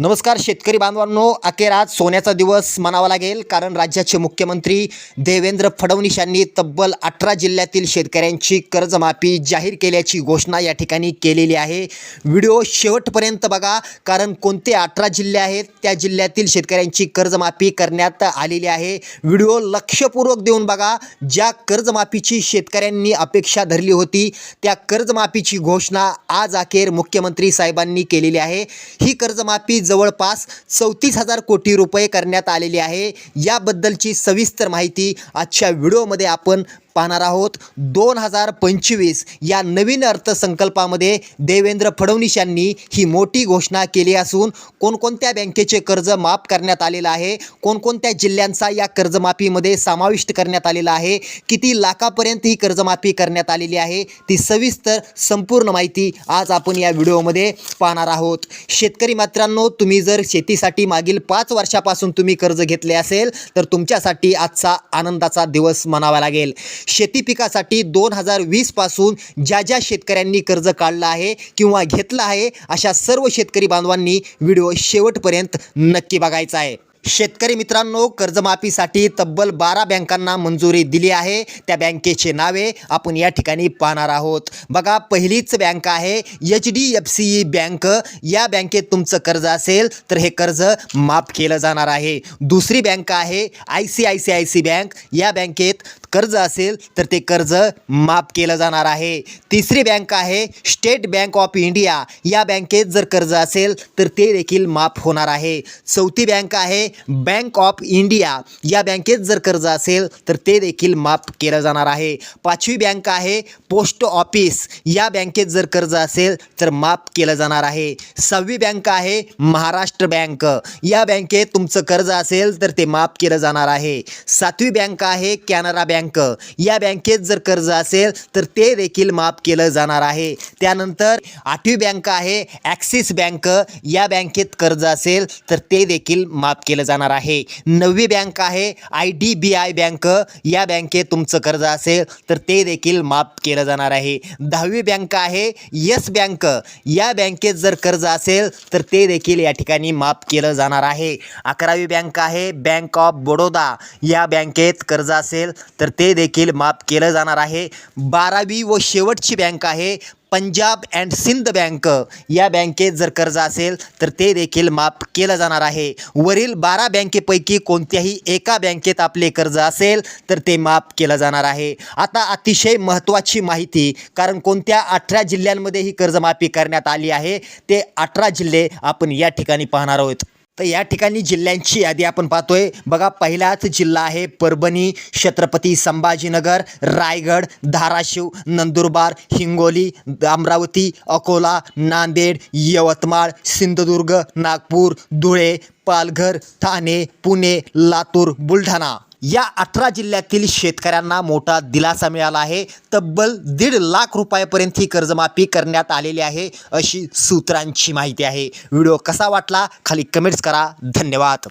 नमस्कार शेतकरी बांधवांनो. अखेर आज सोन्याचा दिवस म्हणावा लागेल कारण राज्याचे मुख्यमंत्री देवेंद्र फडणवीस यांनी तब्बल अठरा जिल्ह्यातील शेतकऱ्यांची कर्जमाफी जाहीर केल्याची घोषणा या ठिकाणी केलेली आहे. व्हिडिओ शेवटपर्यंत बघा कारण कोणते अठरा जिल्हे आहेत त्या जिल्ह्यातील शेतकऱ्यांची कर्जमाफी करण्यात आलेली आहे. व्हिडिओ लक्षपूर्वक देऊन बघा ज्या कर्जमाफीची शेतकऱ्यांनी अपेक्षा धरली होती त्या कर्जमाफीची घोषणा आज अखेर मुख्यमंत्री साहेबांनी केलेली आहे. ही कर्जमाफी जवळपास चौतीस हजार कोटी रुपये करण्यात आलेली आहे. याबद्दलची सविस्तर माहिती आजच्या व्हिडिओमध्ये आपण पाहणार आहोत. दोन हजार पंचवीस या नवीन अर्थसंकल्पामध्ये देवेंद्र फडणवीस यांनी ही मोठी घोषणा केली असून कोणकोणत्या बँकेचे कर्ज माफ करण्यात आलेलं आहे? कोणकोणत्या जिल्ह्यांचा या कर्जमाफीमध्ये समाविष्ट करण्यात आलेला आहे? किती लाखापर्यंत ही कर्जमाफी करण्यात आलेली आहे? ती सविस्तर संपूर्ण माहिती आज आपण या व्हिडिओमध्ये पाहणार आहोत. शेतकरी मित्रांनो तुम्ही जर शेतीसाठी मागील पाच वर्षापासून तुम्ही कर्ज घेतले असेल तर तुमच्यासाठी आजचा आनंदाचा दिवस म्हणावा लागेल. शेती पिकासाठी दोन हजार वीसपासून ज्या ज्या शेतकऱ्यांनी कर्ज काढलं आहे किंवा घेतलं आहे अशा सर्व शेतकरी बांधवांनी व्हिडिओ शेवटपर्यंत नक्की बघायचा आहे. शेतकरी मित्रांनो कर्जमाफीसाठी तब्बल बारा बँकांना मंजुरी दिली आहे. त्या बँकेचे नावे आपण या ठिकाणी पाहणार आहोत. बघा पहिलीच बँक आहे H D F C bank. या बँकेत तुमचं कर्ज असेल तर हे कर्ज माफ केलं जाणार आहे. दुसरी बँक आहे I C I C I C bank. या बँकेत कर्ज असेल तर ते कर्ज माफ केलं जाणार आहे. तिसरी बँक आहे स्टेट बँक ऑफ इंडिया. या बँकेत जर कर्ज असेल तर ते देखील माफ होणार आहे. चौथी बँक आहे बँक ऑफ इंडिया. या बँकेत जर कर्ज असेल तर ते देखील माफ केलं जाणार आहे. पाचवी बँक आहे पोस्ट ऑफिस. या बँकेत जर कर्ज असेल तर माफ केलं जाणार आहे. सहावी बँक आहे महाराष्ट्र बँक. या बँकेत तुमचं कर्ज असेल तर ते माफ केलं जाणार आहे. सातवी बँक आहे कॅनरा बँक. बँक या बँकेत जर कर्ज असेल तर ते देखील माफ केलं जाणार आहे. त्यानंतर आठवी बँक आहे ॲक्सिस बँक या बँकेत कर्ज असेल तर ते देखील माफ केलं जाणार आहे. नववी बँक आहे I D B I bank या बँकेत तुमचं कर्ज असेल तर ते देखील माफ केलं जाणार आहे. दहावी बँक आहे येस बँक या बँकेत जर कर्ज असेल तर ते देखील या ठिकाणी माफ केलं जाणार आहे. अकरावी बँक आहे बँक ऑफ बडोदा या बँकेत कर्ज असेल तर ते देखील माफ केलं जाणार आहे. बारावी व शेवटची बँक आहे. पंजाब अँड सिंध बँक या बँकेत जर कर्ज असेल तर ते देखील माफ केलं जाणार आहे. वरील बारा बँकेपैकी कोणत्याही एका बँकेत आपले कर्ज असेल तर ते माफ केलं जाणार आहे. आता अतिशय महत्त्वाची माहिती कारण कोणत्या अठरा जिल्ह्यांमध्ये ही कर्जमाफी करण्यात आली आहे ते अठरा जिल्हे आपण या ठिकाणी पाहणार आहोत. तर या ठिकाणी जिल्ह्यांची यादी आपण पाहतोय. बघा पहिलाच जिल्हा आहे परभणी छत्रपती संभाजीनगर रायगड धाराशिव नंदुरबार हिंगोली अमरावती अकोला नांदेड यवतमाळ सिंधुदुर्ग नागपूर धुळे पालघर ठाणे पुणे लातूर बुलढाणा या अठरा जिल्ह्यातील शेतकऱ्यांना मोठा दिलासा मिळाला आहे. तब्बल दीड लाख रुपयापर्यंत ही कर्जमाफी करण्यात आलेली आहे अशी सूत्रांची माहिती आहे. व्हिडिओ कसा वाटला? खाली कमेंट्स करा. धन्यवाद.